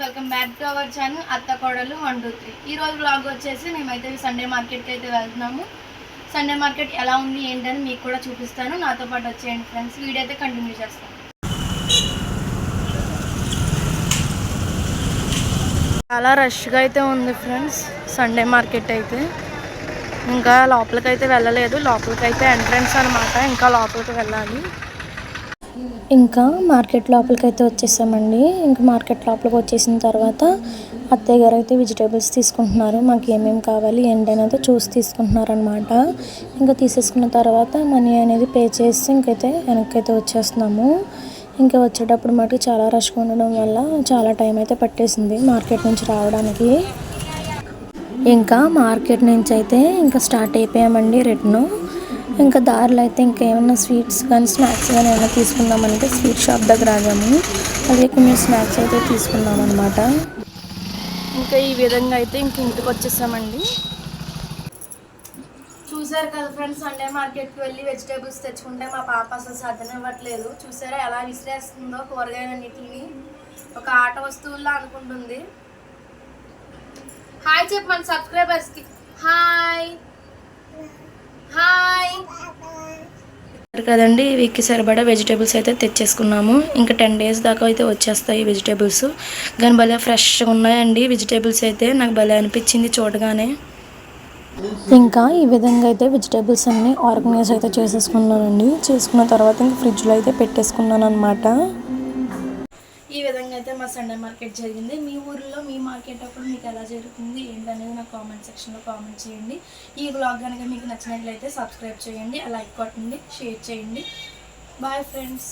Welcome back to our channel అత్త కోడలు one two three ఈ రోజు బ్లాగ్ వచ్చేసి మేమైతే సండే మార్కెట్కి అయితే వెళ్తున్నాము. సండే మార్కెట్ ఎలా ఉంది ఏంటని మీకు కూడా చూపిస్తాను. నాతో పాటు వచ్చేయండి ఫ్రెండ్స్ వీడియో అయితే కంటిన్యూ చేస్తాను చాలా రష్గా అయితే ఉంది ఫ్రెండ్స్ సండే మార్కెట్ అయితే. ఇంకా లోపలికి అయితే వెళ్ళలేదు. లోపలికైతే ఎంట్రన్స్ అనమాట ఇంకా లోపలికి వెళ్ళాలి. ఇంకా మార్కెట్ లోపలికి అయితే వచ్చేసామండి. ఇంకా మార్కెట్ లోపలికి వచ్చేసిన తర్వాత అత్తయ్య గారు అయితే వెజిటేబుల్స్ తీసుకుంటున్నారు. మాకు ఏమేమి కావాలి ఏంటి అనేది చూసి తీసుకుంటున్నారు అనమాట ఇంకా తీసేసుకున్న తర్వాత మనీ అనేది పే చేసి ఇంకైతే వెనక్కి వచ్చేస్తున్నాము. ఇంకా వచ్చేటప్పుడు మటుకు చాలా రష్గా ఉండడం వల్ల చాలా టైం అయితే పట్టేసింది మార్కెట్ నుంచి రావడానికి. ఇంకా మార్కెట్ నుంచి అయితే ఇంకా స్టార్ట్ అయిపోయామండి రిటర్న్. ఇంకా దారిలో అయితే ఇంకేమైనా స్వీట్స్ కానీ స్నాక్స్ కానీ ఏమైనా తీసుకుందామంటే స్వీట్ షాప్ దగ్గర ఆగాము. అదే కొన్ని స్నాక్స్ అయితే తీసుకున్నాం అనమాట ఇంకా ఈ విధంగా అయితే ఇంక ఇంటికి వచ్చేసామండి. చూసారు కదా ఫ్రెండ్స్ సండే మార్కెట్కి వెళ్ళి వెజిటేబుల్స్ తెచ్చుకుంటే మా పాప అసలు సర్దనివ్వట్లేదు. చూసారా ఎలా విసిరేస్తుందో కూరగాయలన్నిటిని ఒక ఆట వస్తువుల్లో అనుకుంటుంది. హాయ్ చెప్పు మన సబ్స్క్రైబర్స్కి హాయ్ కదండి వీక్కి సరిపడా వెజిటేబుల్స్ అయితే తెచ్చేసుకున్నాము. ఇంకా టెన్ డేస్ దాకా అయితే వచ్చేస్తాయి వెజిటేబుల్స్. కానీ భలే ఫ్రెష్గా ఉన్నాయండి వెజిటేబుల్స్ అయితే. నాకు భలే అనిపించింది చూడగానే. ఇంకా ఈ విధంగా అయితే వెజిటేబుల్స్ అన్ని ఆర్గనైజ్ అయితే చేసేసుకున్నానండి. చేసుకున్న తర్వాత ఇంకా ఫ్రిడ్జ్లో అయితే పెట్టేసుకున్నాను అనమాట ఈ విధంగా అయితే మా సండే మార్కెట్ జరిగింది. మీ ఊరిలో మీ మార్కెట్ అప్పుడు మీకు ఎలా జరుగుతుంది ఏంటనేది నాకు కామెంట్ సెక్షన్లో కామెంట్ చేయండి. ఈ బ్లాగ్ కనుక మీకు నచ్చినట్లయితే సబ్స్క్రైబ్ చేయండి. లైక్ కొట్టండి షేర్ చేయండి. Bye friends